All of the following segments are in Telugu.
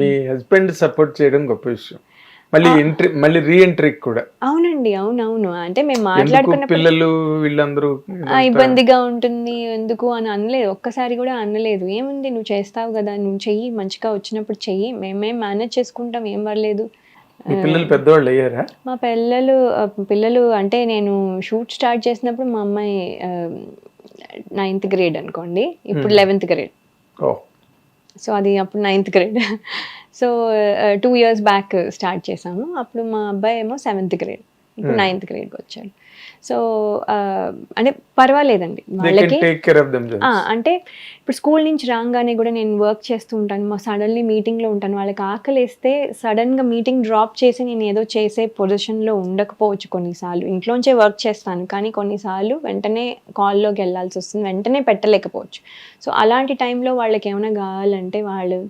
మీ హస్బెండ్ సపోర్ట్ చేయడం గొప్ప విషయం. మళ్ళీ ఎంట్రీ మళ్ళీ రీ ఎంట్రీకి కూడా. అవునండి అవునవును. అంటే మేము ఎందుకు మాట్లాడుకున్నప్పుడు పిల్లలు వీళ్ళందరూ ఇబ్బందిగా ఉంటుంది ఎందుకు అని అనలేదు. ఒక్కసారి కూడా అనలేదు. ఏముంది నువ్వు చేస్తావు కదా నువ్వు చెయ్యి మంచిగా వచ్చినప్పుడు చెయ్యి. మేమేం మేనేజ్ చేసుకుంటాం ఏం పర్లేదు. మీ పిల్లలు పెద్దవాళ్ళు అయ్యారా? మా పిల్లలు పిల్లలు అంటే నేను షూట్ స్టార్ట్ చేసినప్పుడు మా అమ్మాయి నైన్త్ గ్రేడ్ అనుకోండి. ఇప్పుడు లెవెన్త్ గ్రేడ్ ఓ సో అది అప్పుడు ninth grade so two years back start చేసాము అప్పుడు మా అబ్బాయి ఏమో సెవెంత్ గ్రేడ్ ఇప్పుడు నైన్త్ గ్రేడ్కి వచ్చాడు సో అంటే పర్వాలేదండి. వాళ్ళకి అంటే ఇప్పుడు స్కూల్ నుంచి రాగానే కూడా నేను వర్క్ చేస్తూ ఉంటాను. మా సడన్లీ మీటింగ్లో ఉంటాను. వాళ్ళకి ఆకలి వేస్తే సడన్గా మీటింగ్ డ్రాప్ చేసి నేను ఏదో చేసే పొజిషన్లో ఉండకపోవచ్చు కొన్నిసార్లు. ఇంట్లోంచే వర్క్ చేస్తాను. కానీ కొన్నిసార్లు వెంటనే కాల్లోకి వెళ్ళాల్సి వస్తుంది. వెంటనే పెట్టలేకపోవచ్చు. సో అలాంటి టైంలో వాళ్ళకి ఏమైనా కావాలంటే వాళ్ళు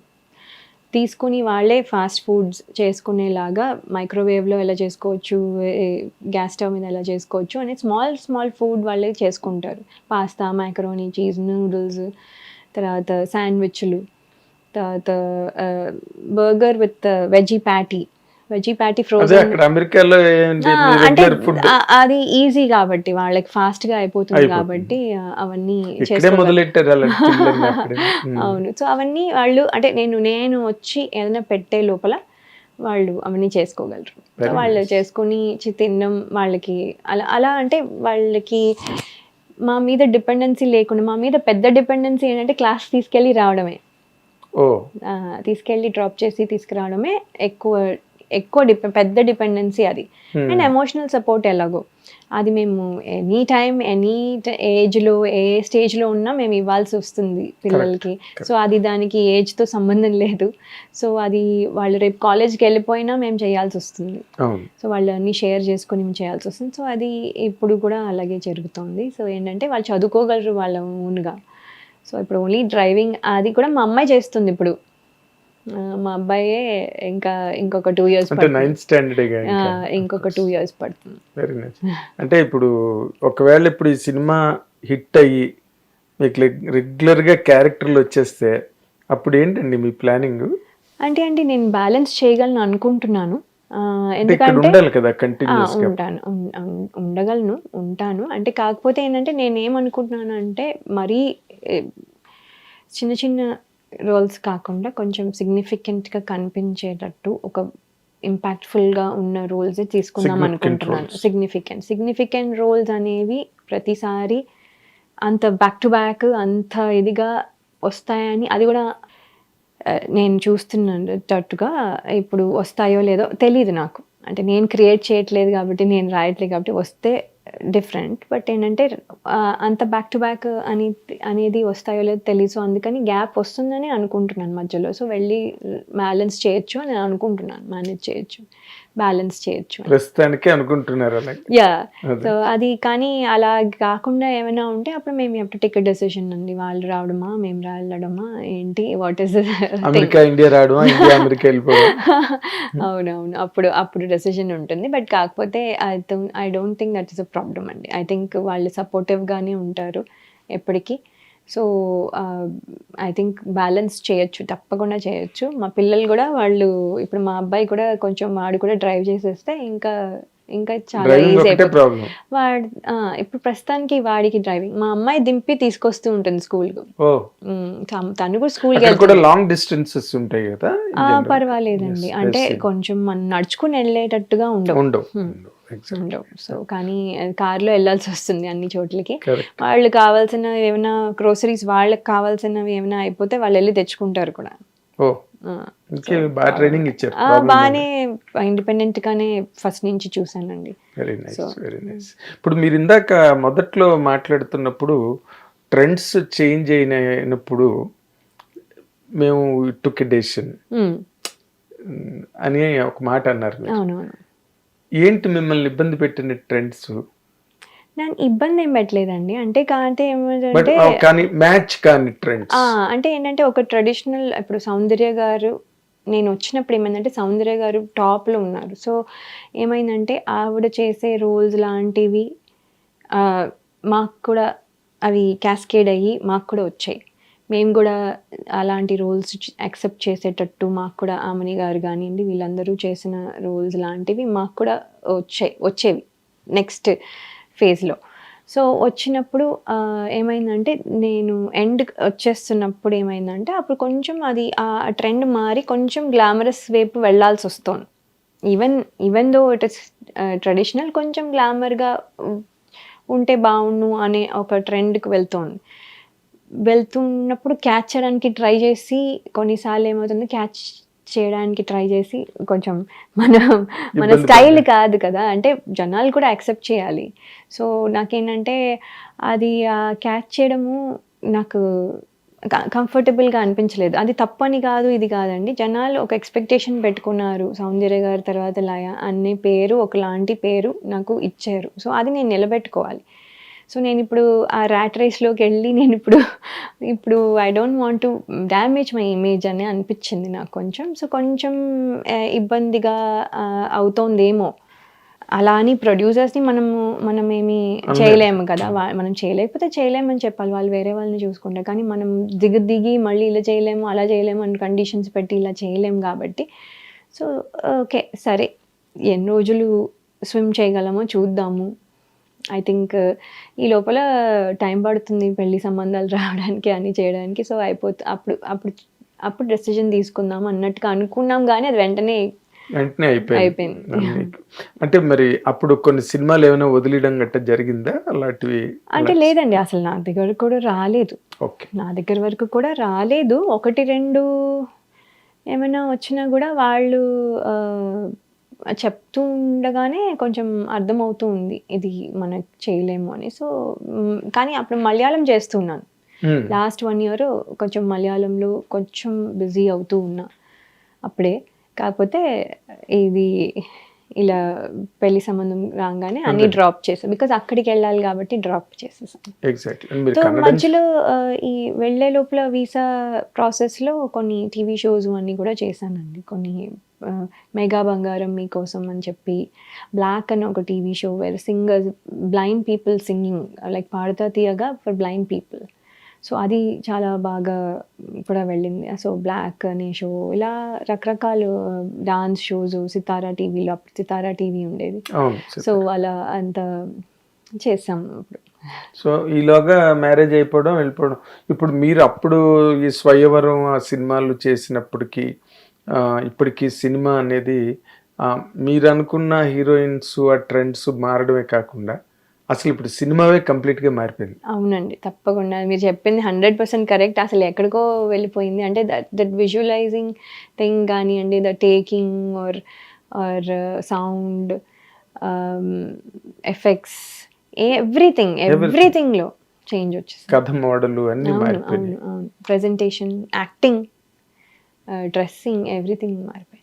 తీసుకుని వాళ్ళే ఫాస్ట్ ఫుడ్స్ చేసుకునేలాగా మైక్రోవేవ్లో ఎలా చేసుకోవచ్చు గ్యాస్ స్టవ్ మీద ఎలా చేసుకోవచ్చు అనే స్మాల్ స్మాల్ ఫుడ్ వాళ్ళే చేసుకుంటారు. పాస్తా మైక్రోనీ చీజ్ నూడిల్స్ తర్వాత శాండ్విచ్లు తర్వాత burger with veggie patty veggie patty frozen అమెరికాలో అంటే అది ఈజీ కాబట్టి వాళ్ళకి ఫాస్ట్గా అయిపోతుంది. కాబట్టి అవన్నీ. అవును. సో అవన్నీ వాళ్ళు అంటే నేను నేను వచ్చి ఏదైనా పెట్టే లోపల వాళ్ళు అవన్నీ చేసుకోగలరు. వాళ్ళు చేసుకుని తినడం వాళ్ళకి అలా అలా అంటే వాళ్ళకి మా మీద డిపెండెన్సీ లేకుండా మా మీద పెద్ద డిపెండెన్సీ ఏంటంటే క్లాస్ తీసుకెళ్ళి రావడమే. తీసుకెళ్ళి డ్రాప్ చేసి తీసుకురావడమే ఎక్కువ ఎక్కువ డిపె పెద్ద డిపెండెన్సీ అది. Hmm. అండ్ ఎమోషనల్ సపోర్ట్ ఎలాగో. అది మేము ఎనీ టైం ఎనీ ఏజ్లో ఏ స్టేజ్లో ఉన్నా మేము ఇవ్వాల్సి వస్తుంది పిల్లలకి. సో అది దానికి ఏజ్తో సంబంధం లేదు. సో అది వాళ్ళు రేపు కాలేజ్కి వెళ్ళిపోయినా మేము చేయాల్సి వస్తుంది. సో వాళ్ళు అన్ని షేర్ చేసుకొని మేము చేయాల్సి వస్తుంది. సో అది ఇప్పుడు కూడా అలాగే జరుగుతుంది. సో ఏంటంటే వాళ్ళు చదువుకోగలరు వాళ్ళ ఓన్గా. సో ఇప్పుడు ఓన్లీ డ్రైవింగ్ అది కూడా మా అమ్మాయి చేస్తుంది ఇప్పుడు. మా అబ్బాయే ఇంకా ఇంకొక టూ ఇయర్స్ అంటే నైన్త్ స్టాండర్డ్ ఇంకొక టూ ఇయర్స్ పడుతుంది. వెరీ నైస్ అంటే ఇప్పుడు ఒకవేళ ఇప్పుడు ఈ సినిమా హిట్ అయ్యి మీకు రెగ్యులర్గా క్యారెక్టర్లు వచ్చేస్తే అప్పుడు ఏంటండి మీ ప్లానింగ్? అంటే అంటే నేను బ్యాలెన్స్ చేయగలను అనుకుంటున్నాను. ఎందుకంటే ఉంటాను. ఉండగలను ఉంటాను. అంటే కాకపోతే ఏంటంటే నేను ఏమనుకుంటున్నాను అంటే మరీ చిన్న చిన్న రోల్స్ కాకుండా కొంచెం సిగ్నిఫికెంట్గా కనిపించేటట్టు ఒక ఇంపాక్ట్ఫుల్గా ఉన్న రోల్స్ తీసుకుందాం అనుకుంటున్నాను. సిగ్నిఫికెంట్ సిగ్నిఫికెంట్ రోల్స్ అనేవి ప్రతిసారి అంత బ్యాక్ టు బ్యాక్ అంత ఇదిగా వస్తాయని అది కూడా నేను చూస్తున్నట్టుగా ఇప్పుడు వస్తాయో లేదో తెలియదు నాకు. అంటే నేను క్రియేట్ చేయట్లేదు కాబట్టి నేను రాయట్లేదు కాబట్టి వస్తే డిఫరెంట్ బట్ ఏంటంటే అంత బ్యాక్ టు బ్యాక్ అని అనేది వస్తాయో లేదో తెలియదు సో అందుకని గ్యాప్ వస్తుందని అనుకుంటున్నాను మధ్యలో. సో వెళ్ళి బ్యాలెన్స్ చేయొచ్చు అని అనుకుంటున్నాను. మేనేజ్ చేయొచ్చు. బ్యాలెన్స్ చేయొచ్చు. ప్రస్తుతానికి అనుకుంటున్నారు యా. సో అది. కానీ అలా కాకుండా ఏమైనా ఉంటే అప్పుడు మేము అప్పుడు టికెట్ డెసిషన్ అండి. వాళ్ళు రావడమా మేము వెళ్ళడమా ఏంటి వాట్ ఇస్ అమెరికా ఇండియా రావడం ఇండియా అమెరికా వెళ్ళిపోవడం అవునవును. అప్పుడు అప్పుడు డెసిషన్ ఉంటుంది. బట్ కాకపోతే I I don't think that is a problem అండి. ఐ థింక్ వాళ్ళు సపోర్టివ్గానే ఉంటారు ఎప్పటికీ. సో ఐ థింక్ బ్యాలెన్స్ చేయొచ్చు తప్పకుండా చేయొచ్చు. మా పిల్లలు కూడా వాళ్ళు ఇప్పుడు మా అబ్బాయి కూడా కొంచెం వాడు కూడా డ్రైవ్ చేసేస్తే ఇంకా ఇంకా చాలా ఈజీ వాడు ఇప్పుడు ప్రస్తుతానికి వాడికి డ్రైవింగ్ మా అమ్మాయి దింపి తీసుకొస్తూ ఉంటుంది స్కూల్కి ఓ. తను కూడా అక్కడ కూడా లాంగ్ డిస్టెన్సెస్ ఉంటాయి కదా. పర్వాలేదండి. అంటే. కొంచెం మనం నడుచుకుని వెళ్ళేటట్టుగా ఉండవు. ఉండవు Hmm. సో కానీ కార్లో వెళ్ళాల్సి వస్తుంది అన్ని చోట్లకి. వాళ్ళు కావాల్సిన ఏమైనా గ్రోసరీస్ వాళ్ళకి కావాల్సినవి ఏమైనా అయిపోతే వాళ్ళు వెళ్ళి తెచ్చుకుంటారు కూడా. ట్రైనింగ్ ఇచ్చారు. బాగానే ఇండిపెండెంట్ గానే ఫస్ట్ నుంచి చూసానండి వెరీ నైస్ వెరీ నైస్ ఇప్పుడు మీరు ఇందాక మొదట్లో మాట్లాడుతున్నప్పుడు ట్రెండ్స్ చేంజ్ అయినప్పుడు మేము టుక్ డెసిషన్ అని ఒక మాట అన్నారు ఏంటి మిమ్మల్ని ఇబ్బంది పెట్టిన ట్రెండ్స్ నేను ఇబ్బంది ఏం పెట్టలేదండి. అంటే కాంటే ఏమంటే కానీ మ్యాచ్ కాని ట్రెండ్స్. అంటే ఏంటంటే ఒక ట్రెడిషనల్ ఇప్పుడు సౌందర్య గారు నేను వచ్చినప్పుడు ఏమైందంటే సౌందర్య గారు టాప్లో ఉన్నారు. సో ఏమైందంటే ఆవిడ చేసే రోల్స్ లాంటివి మాకు కూడా అవి క్యాస్కేడ్ అయ్యి మాకు కూడా వచ్చాయి. మేము కూడా అలాంటి రోల్స్ యాక్సెప్ట్ చేసేటట్టు మాకు కూడా ఆమని గారు కానివ్వండి వీళ్ళందరూ చేసిన రోల్స్ లాంటివి మాకు కూడా వచ్చాయి వచ్చేవి. నెక్స్ట్ ఫేజ్లో. సో వచ్చినప్పుడు ఏమైందంటే నేను ఎండ్ వచ్చేస్తున్నప్పుడు ఏమైందంటే అప్పుడు కొంచెం అది ఆ ట్రెండ్ మారి కొంచెం గ్లామరస్ వైపు వెళ్ళాల్సి వస్తుంది. Even even though it is traditional కొంచెం గ్లామర్గా ఉంటే బాగుండు అనే ఒక ట్రెండ్కి వెళ్తోంది. వెళ్తున్నప్పుడు క్యాచ్ చేయడానికి ట్రై చేసి కొన్నిసార్లు ఏమవుతుంది క్యాచ్ చేయడానికి ట్రై చేసి కొంచెం మన మన స్టైల్. కాదు కదా. అంటే జనాలు కూడా యాక్సెప్ట్ చేయాలి. సో నాకేంటంటే అది క్యాచ్ చేయడము నాకు కంఫర్టబుల్గా అనిపించలేదు. అది తప్పని కాదు ఇది కాదండి. జనాలు ఒక ఎక్స్పెక్టేషన్ పెట్టుకున్నారు. సౌందర్య గారి తర్వాత లయ అనే పేరు ఒకలాంటి పేరు నాకు ఇచ్చారు. సో అది నేను నిలబెట్టుకోవాలి. సో నేను ఇప్పుడు ఆ ర్యాట్ రేస్లోకి వెళ్ళి నేను ఇప్పుడు ఇప్పుడు I don't want to damage my image అని అనిపించింది నాకు కొంచెం. సో కొంచెం ఇబ్బందిగా అవుతోందేమో. అలా అని ప్రొడ్యూసర్స్ని మనము మనం ఏమి చేయలేము కదా. మనం చేయలేకపోతే చేయలేమని చెప్పాలి. వాళ్ళు వేరే వాళ్ళని చూసుకుంటారు. కానీ మనం దిగి దిగి మళ్ళీ ఇలా చేయలేము అలా చేయలేము అని కండిషన్స్ పెట్టి ఇలా చేయలేము కాబట్టి. సో ఓకే సరే. ఎన్ని రోజులు స్విమ్ చేయగలమో చూద్దాము. ఐ థింక్ ఈ లోపల టైం పడుతుంది పెళ్ళి సంబంధాలు రావడానికి అన్ని చేయడానికి. సో అయిపోతే అప్పుడు అప్పుడు అప్పుడు డెసిజన్ తీసుకుందాం అన్నట్టుగా అనుకున్నాం కానీ అది వెంటనే వెంటనే అయిపోయింది. అంటే మరి అప్పుడు కొన్ని సినిమాలు ఏమైనా వదిలేయడం గట్ట జరిగిందా? అలాంటివి అంటే లేదండి అసలు నా దగ్గర కూడా రాలేదు. నా దగ్గర వరకు కూడా రాలేదు. ఒకటి రెండు ఏమైనా వచ్చినా కూడా వాళ్ళు చెప్తూ ఉండగానే కొంచెం అర్థమవుతూ ఉంది ఇది మనం చేయలేము అని. సో కానీ అప్పుడు మలయాళం చేస్తున్నాను. లాస్ట్ వన్ ఇయర్ కొంచెం మలయాళంలో కొంచెం బిజీ అవుతూ ఉన్నా అప్పుడే. కాకపోతే ఇది ఇలా పెళ్ళి సంబంధం రాగానే అన్ని. డ్రాప్ చేసాం. బికాజ్ అక్కడికి వెళ్ళాలి కాబట్టి డ్రాప్ చేసేసాం మధ్యలో ఈ వెళ్ళే లోపల వీసా ప్రాసెస్లో కొన్ని టీవీ షోస్ అన్నీ కూడా చేశానండి. కొన్ని మెగా బంగారం మీకోసం అని చెప్పి బ్లాక్ అని ఒక TV show where singers blind people singing like Paduta Theeyaga for blind people so అది చాలా బాగా కూడా వెళ్ళింది. సో బ్లాక్ అనే షో ఇలా రకరకాల డాన్స్ షోస్ సితారా టీవీలో అప్పుడు సితారా టీవీ ఉండేది. సో అలా అంత చేసాం అప్పుడు సో ఈలోగా మ్యారేజ్ అయిపోవడం వెళ్ళిపోవడం. ఇప్పుడు మీరు అప్పుడు ఈ స్వయవరం ఆ సినిమాలు చేసినప్పటికీ ఇప్పటికీ సినిమా అనేది మీరు అనుకున్న హీరోయిన్స్ ఆ ట్రెండ్స్ మారడమే కాకుండా అసలు ఇప్పుడు సినిమావే కంప్లీట్గా మారిపోయింది. అవునండి తప్పకుండా. మీరు చెప్పింది హండ్రెడ్ పర్సెంట్ కరెక్ట్. అసలు ఎక్కడికో వెళ్ళిపోయింది. అంటే దట్ దట్ విజువలైజింగ్ థింగ్ కానివ్వండి the taking are are sound effects everything ఎవ్రీథింగ్లో change వచ్చేసింది. కథ మోడల్ అన్నీ అవును. ప్రజెంటేషన్ యాక్టింగ్ డ్రెస్సింగ్ ఎవ్రీథింగ్ మారిపోయింది